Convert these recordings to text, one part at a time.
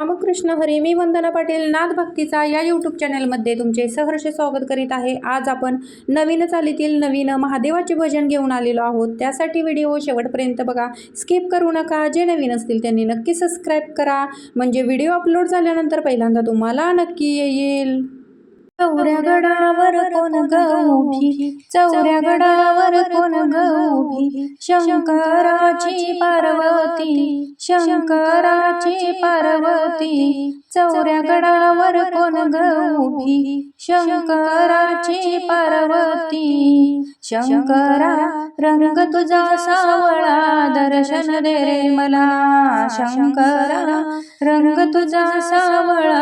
रामकृष्ण हरी मी वंदना पाटील नाथ भक्तीचा या यूट्यूब चॅनलमध्ये तुमचे सहर्ष स्वागत करीत आहे. आज आपण नवीन चालीतील नवीन महादेवाचे भजन घेऊन आलेलो आहोत. त्यासाठी व्हिडिओ शेवटपर्यंत बघा. स्किप करू नका. जे नवीन असतील त्यांनी नक्की सबस्क्राईब करा. म्हणजे व्हिडिओ अपलोड झाल्यानंतर पहिल्यांदा तुम्हाला नक्की येईल. चौऱ्या गडावर कोण गौभी चौऱ्या गडावर कोण शंकराची पार्वती शंकराची पार्वती चौऱ्या गडावर कोण गौभी शंकराची पार्वती शंकरा रंग तुझा सावळा दर्शन दे रे मला. शंकरा रंग तुझा सावळा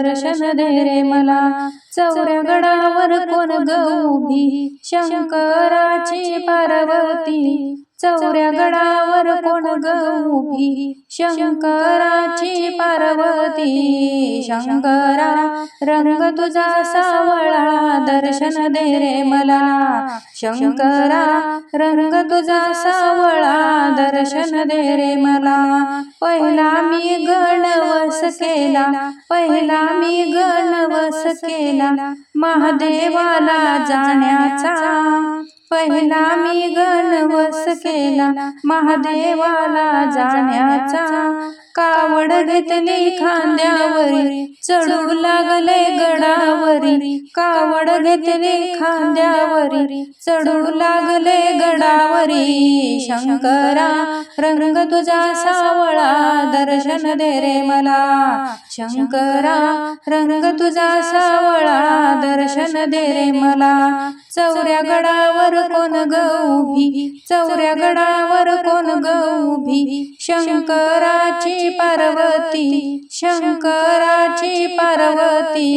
दर्शन दे रे मला. चौऱ्या गडावर कोण गौभी शंकराची पार्वती. चौऱ्या गडावर कोण गौभी शंकराची पार्वती. शंकरा रंग तुझा सावळा. दर्शन दे रे मला. शंकरा रंग तुझा सावळा. दर्शन दे रे मला. पहिला मी गणवस केला. पहिला मी गणवस केला. महादेवाला जाण्याचा पहिला मी गणवस केला. महादेवाला जाण्याचा कावड घेतली खांद्यावरी. चढू लागले गडावरी. कावड घेतली खांद्यावरी. चढू लागले गडावरी. शंकरा रंग तुझा सावळा. दर्शन दे रे मला. शंकरा रंग तुझा सावळा. दर्शन दे रे मला. चौऱ्या गडावर कोण गौभी चौऱ्या गडावर कोण गौभी शंकराची पार्वती शंकराची पार्वती.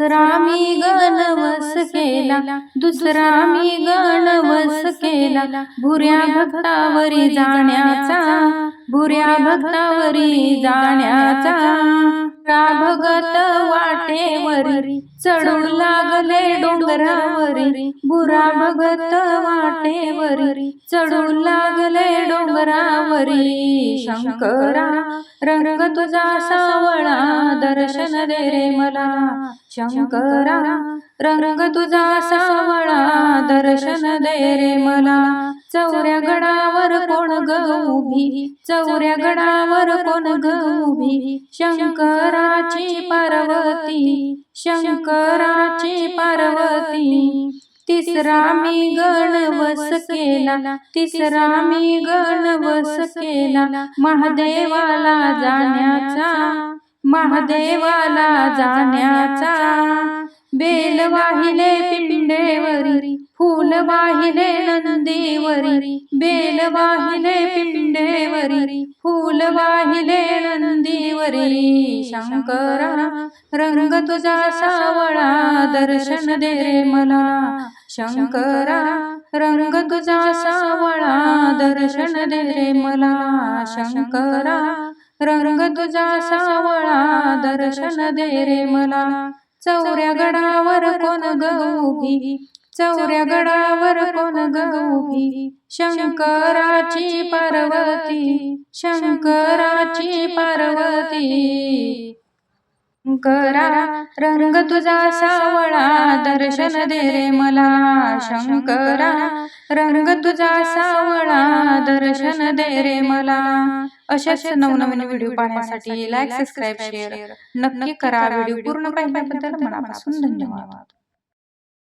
दुसरा मी गणवस केला दुसरा मी गणवस केला. भुऱ्या भक्तावरी जाण्याचा भुऱ्या भक्तावरी जाण्याचा. भगत वाटेवरी चढून लागले डोंगरावरी. बुरा भगत वाटेवरी चढून लागले डोंगरावरी. शंकरा रंग तुझा सावळा दर्शन दे रे मला. शंकरा रंग तुझा सावळा दर्शन दे रे मला. चौऱ्या गडावर कोण गौभी चौऱ्या गडावर कोण गौभी शंकराची पार्वती शंकराची पार्वती. तिसरा मी गणवस केला तिसरा मी गणवस केला महादेवाला जाण्याचा महादेवाला जाण्याचा बेल वाहिले पिंडेवरी फूल वाहिले नंदीवरी बेल वाहिले पिंडेवरी फूल वाहिले नंदीवरी. शंकरा रंग तुझा सावळा दर्शन दे रे मला. शंकरा रंग तुझा सावळा दर्शन दे रे मला. शंकरा रंग तुझा सावळा दर्शन दे रे मला. चौऱ्या गडावर कोण गौभी चौऱ्या गडावर कोण गौभी शंकराची पार्वती शंकराची पार्वती. शंकरा रंग तुझा सावळा दर्शन दे रे मला शंकरा. रंग तुझा सावळा दर्शन दे रे मला. अशाच नवनवीन व्हिडिओ पाहण्यासाठी लाईक सबस्क्राईब शेअर नक्की करा. व्हिडिओ पूर्ण पाहिल्याबद्दल मनापासून धन्यवाद.